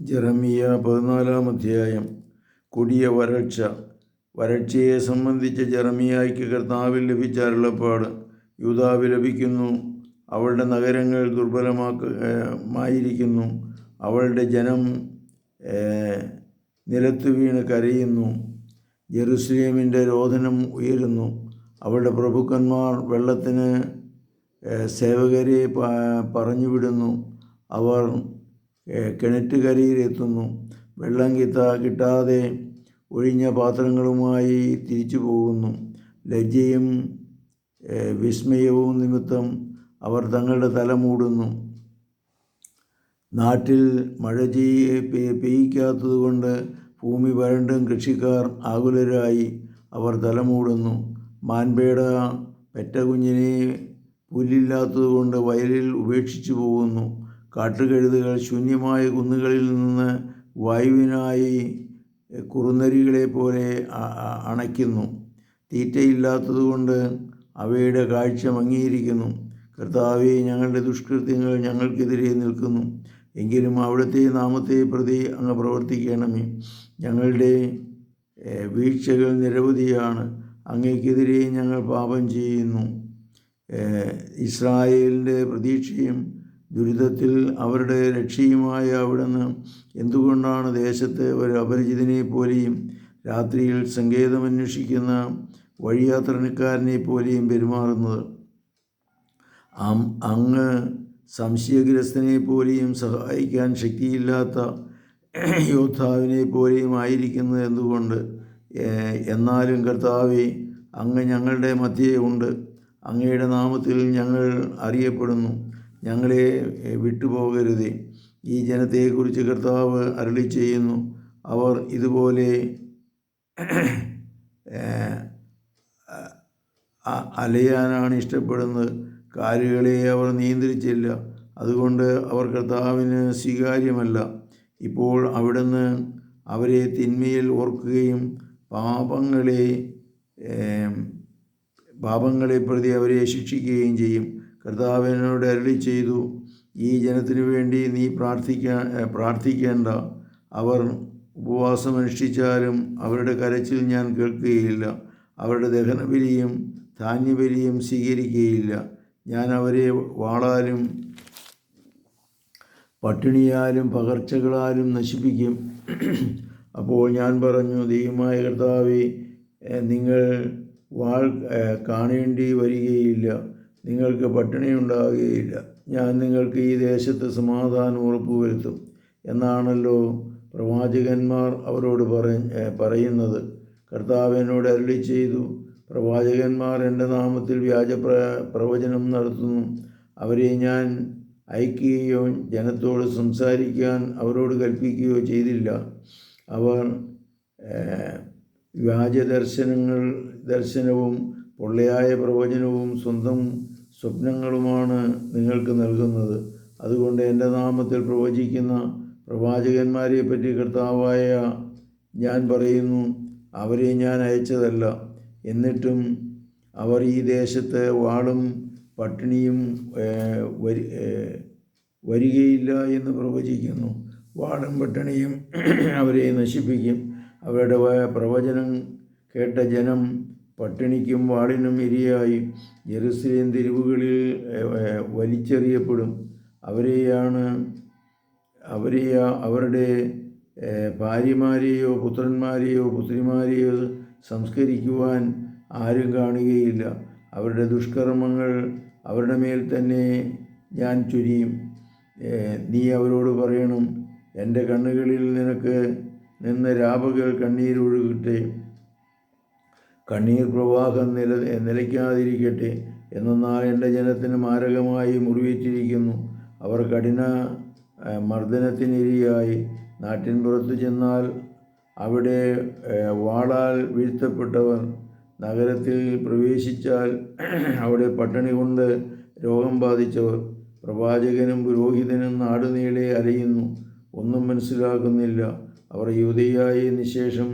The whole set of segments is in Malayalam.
ജെറമിയ പതിനാലാം അധ്യായം കൊടിയ വരൾച്ച. വരൾച്ചയെ സംബന്ധിച്ച് ജെറമിയായ്ക്ക് കർത്താവിൽ ലഭിച്ച അരുളപ്പാട് യൂതാവ് ലഭിക്കുന്നു. അവളുടെ നഗരങ്ങൾ ദുർബലമായിരിക്കുന്നു അവളുടെ ജനം നിലത്തു വീണ് കരയുന്നു. ജെറുസലേമിന്റെ രോധനം ഉയരുന്നു. അവളുടെ പ്രഭുക്കന്മാർ വെള്ളത്തിന് സേവകരെ പറഞ്ഞു പറഞ്ഞുവിടുന്നു. അവർ കിണറ്റുകരയിലെത്തുന്നു. വെള്ളം കിട്ടാ കിട്ടാതെ ഒഴിഞ്ഞ പാത്രങ്ങളുമായി തിരിച്ചു പോകുന്നു. ലജ്ജയും വിസ്മയവും നിമിത്തം അവർ തങ്ങളുടെ തല മൂടുന്നു. നാട്ടിൽ മഴ ചെയ്യ പെയ്യ്ക്കാത്തതുകൊണ്ട് ഭൂമി വരണ്ടും കൃഷിക്കാർ ആകുലരായി അവർ തലമൂടുന്നു മാൻപേട പെറ്റ കുഞ്ഞിനെ പുല്ലില്ലാത്തതുകൊണ്ട് വയലിൽ ഉപേക്ഷിച്ചു പോകുന്നു. കാട്ടുകഴുതുകൾ ശൂന്യമായ കുന്നുകളിൽ നിന്ന് വായുവിനായി കുറുനരികളെ പോലെ അണയ്ക്കുന്നു. തീറ്റയില്ലാത്തതുകൊണ്ട് അവയുടെ കാഴ്ച മങ്ങിയിരിക്കുന്നു. കർത്താവെ ഞങ്ങളുടെ ദുഷ്കൃത്യങ്ങൾ ഞങ്ങൾക്കെതിരെ നിൽക്കുന്നു. എങ്കിലും അവിടുത്തെ നാമത്തെ പ്രതി അങ്ങ് പ്രവർത്തിക്കണമേ. ഞങ്ങളുടെ വീഴ്ചകൾ നിരവധിയാണ്. അങ്ങേക്കെതിരെ ഞങ്ങൾ പാപം ചെയ്യുന്നു. ഇസ്രായേലിന്റെ പ്രതീക്ഷയും ദുരിതത്തിൽ അവരുടെ രക്ഷയുമായ അവിടുന്ന് എന്തുകൊണ്ടാണ് ദേശത്ത് ഒരു അപരിചിതനെ പോലെയും രാത്രിയിൽ സങ്കേതമന്വേഷിക്കുന്ന വഴിയാത്രക്കാരനെ പോലെയും പെരുമാറുന്നത്? അങ്ങ് സംശയഗ്രസ്തനെ പോലെയും സഹായിക്കാൻ ശക്തിയില്ലാത്ത യോദ്ധാവിനെ പോലെയും ആയിരിക്കുന്നത് എന്തുകൊണ്ട്? എന്നാലും കർത്താവെ അങ്ങ് ഞങ്ങളുടെ മധ്യേ ഉണ്ട്. അങ്ങയുടെ നാമത്തിൽ ഞങ്ങൾ അറിയപ്പെടുന്നു. ഞങ്ങളെ വിട്ടുപോകരുത്. ഈ ജനത്തെക്കുറിച്ച് കർത്താവ് അരളി ചെയ്യുന്നു. അവർ ഇതുപോലെ അലയാനാണ് ഇഷ്ടപ്പെടുന്നത്. കാലുകളെ അവർ നിയന്ത്രിച്ചില്ല. അതുകൊണ്ട് അവർ കർത്താവിന് സ്വീകാര്യമല്ല. ഇപ്പോൾ അവിടുന്ന് അവരെ തിന്മയിൽ ഓർക്കുകയും പാപങ്ങളെ പാപങ്ങളെ പ്രതി അവരെ ശിക്ഷിക്കുകയും ചെയ്യും. കർത്താവിനോട് അരളി ചെയ്തു ഈ ജനത്തിനു വേണ്ടി നീ പ്രാർത്ഥിക്ക പ്രാർത്ഥിക്കേണ്ട. അവർ ഉപവാസം അനുഷ്ഠിച്ചാലും അവരുടെ കരച്ചിൽ ഞാൻ കേൾക്കുകയില്ല. അവരുടെ ദഹനബലിയും ധാന്യബലിയും സ്വീകരിക്കുകയില്ല. ഞാൻ അവരെ വാളാലും പട്ടിണിയാലും പകർച്ചകളാലും നശിപ്പിക്കും. അപ്പോൾ ഞാൻ പറഞ്ഞു ദൈവമായ കർത്താവെ നിങ്ങൾ വാൾ കാണേണ്ടി വരികയില്ല. നിങ്ങൾക്ക് പട്ടിണി ഉണ്ടാകുകയില്ല ഞാൻ നിങ്ങൾക്ക് ഈ ദേശത്ത് സമാധാനം ഉറപ്പുവരുത്തും എന്നാണല്ലോ പ്രവാചകന്മാർ അവരോട് പറയുന്നത്. കർത്താവ് എന്നോട് അരുളി ചെയ്തു പ്രവാചകന്മാർ എന്റെ നാമത്തിൽ വ്യാജ പ്ര പ്രവചനം നടത്തുന്നു. അവരെ ഞാൻ അയക്കുകയോ ജനത്തോട് സംസാരിക്കാൻ അവരോട് കൽപ്പിക്കുകയോ ചെയ്തില്ല. അവർ വ്യാജ ദർശനങ്ങൾ ദർശനവും പൊള്ളയായ പ്രവചനവും സ്വന്തം സ്വപ്നങ്ങളുമാണ് നിങ്ങൾക്ക് നൽകുന്നത്. അതുകൊണ്ട് എന്റെ നാമത്തിൽ പ്രവചിക്കുന്ന പ്രവാചകന്മാരെ പറ്റി കർത്താവായ ഞാൻ പറയുന്നു അവരെ ഞാൻ അയച്ചതല്ല. എന്നിട്ടും അവർ ഈ ദേശത്ത് വാളും പട്ടിണിയും വരി വരികയില്ല എന്ന് പ്രവചിക്കുന്നു. വാളും പട്ടിണിയും അവരെ നശിപ്പിക്കും. അവരുടെ പ്രവചനം കേട്ട ജനം പട്ടിണിക്കും വാളിനും ഇരയായി. ജെറുസലേം തെരുവുകളിൽ വലിച്ചെറിയപ്പെടും. അവരെയാണ് അവരെ അവരുടെ ഭാര്യമാരെയോ പുത്രന്മാരെയോ പുത്രിമാരെയോ സംസ്കരിക്കുവാൻ ആരും കാണുകയില്ല. അവരുടെ ദുഷ്കർമ്മങ്ങൾ അവരുടെ മേൽ തന്നെ ഞാൻ ചൊരിയും. നീ അവരോട് പറയണം എന്റെ കണ്ണുകളിൽ നിനക്ക് നിന്ന് രാപകൽ കണ്ണീരൊഴുകട്ടെ. കണ്ണീർ പ്രവാഹം നില നിലയ്ക്കാതിരിക്കട്ടെ എന്നാൽ എന്റെ ജനത്തിന് മാരകമായി മുറിവേറ്റിരിക്കുന്നു. അവർ കഠിന മർദ്ദനത്തിനിരയായി നാട്ടിൻ പുറത്ത് ചെന്നാൽ അവിടെ വാളാൽ വീഴ്ത്തപ്പെട്ടവർ നഗരത്തിൽ പ്രവേശിച്ചാൽ അവിടെ പട്ടിണി കൊണ്ട് രോഗം ബാധിച്ചവർ പ്രവാചകനും പുരോഹിതനും നാടുനീളെ അലയുന്നു. ഒന്നും മനസ്സിലാക്കുന്നില്ല അവർ യുവതിയായി നിശേഷം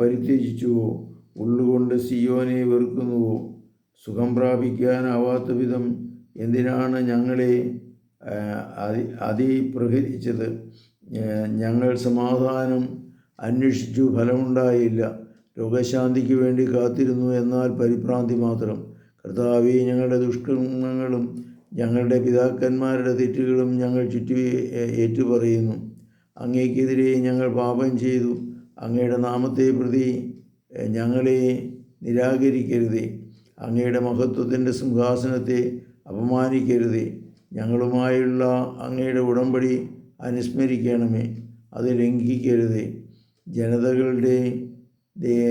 പരിത്യജിച്ചുവോ? ഉള്ളുകൊണ്ട് സിയോനെ വെറുക്കുന്നുവോ സുഖം പ്രാപിക്കാനാവാത്ത വിധം എന്തിനാണ് ഞങ്ങളെ അതി അതിപ്രഹരിച്ചത്? ഞങ്ങൾ സമാധാനം അന്വേഷിച്ചു ഫലമുണ്ടായില്ല. രോഗശാന്തിക്ക് വേണ്ടി കാത്തിരുന്നു എന്നാൽ പരിഭ്രാന്തി മാത്രം. കർത്താവെ ഞങ്ങളുടെ ദുഷ്കർമ്മങ്ങളും ഞങ്ങളുടെ പിതാക്കന്മാരുടെ തെറ്റുകളും ഞങ്ങൾ ചുറ്റി ഏറ്റുപറയുന്നു. അങ്ങേക്കെതിരെ ഞങ്ങൾ പാപം ചെയ്തു. അങ്ങയുടെ നാമത്തെ പ്രതി ഞങ്ങളെ നിരാകരിക്കരുതേ. അങ്ങയുടെ മഹത്വത്തിന്റെ സിംഹാസനത്തെ അപമാനിക്കരുതേ. ഞങ്ങളുമായുള്ള അങ്ങയുടെ ഉടമ്പടി അനുസ്മരിക്കണമേ. അത് ലംഘിക്കരുതേ. ജനതകളുടെ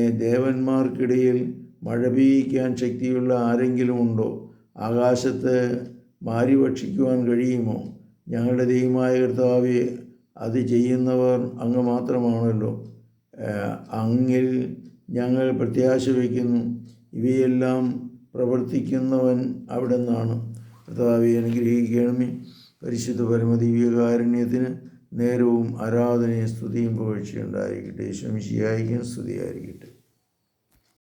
ദേവന്മാർക്കിടയിൽ മഴ പെയ്യിക്കാൻ ശക്തിയുള്ള ആരെങ്കിലും ഉണ്ടോ? ആകാശത്ത് മാരി ഭക്ഷിക്കുവാൻ കഴിയുമോ? ഞങ്ങളുടെ ദൈവമായ കർത്താവെ അത് ചെയ്യുന്നവർ അങ്ങ് മാത്രമാണല്ലോ. അങ്ങിൽ ഞങ്ങൾ പ്രത്യാശ വയ്ക്കുന്നു. ഇവയെല്ലാം പ്രവർത്തിക്കുന്നവൻ അവിടെ നിന്നാണ് കർത്താവെ അനുഗ്രഹിക്കണമേ. പരിശുദ്ധ പരമദിവ്യകാരുണ്യത്തിന് നേരവും ആരാധനയും സ്തുതിയും പുകഴ്ചയുണ്ടായിരിക്കട്ടെ ശംശിയായിരിക്കും സ്തുതിയായിരിക്കട്ടെ.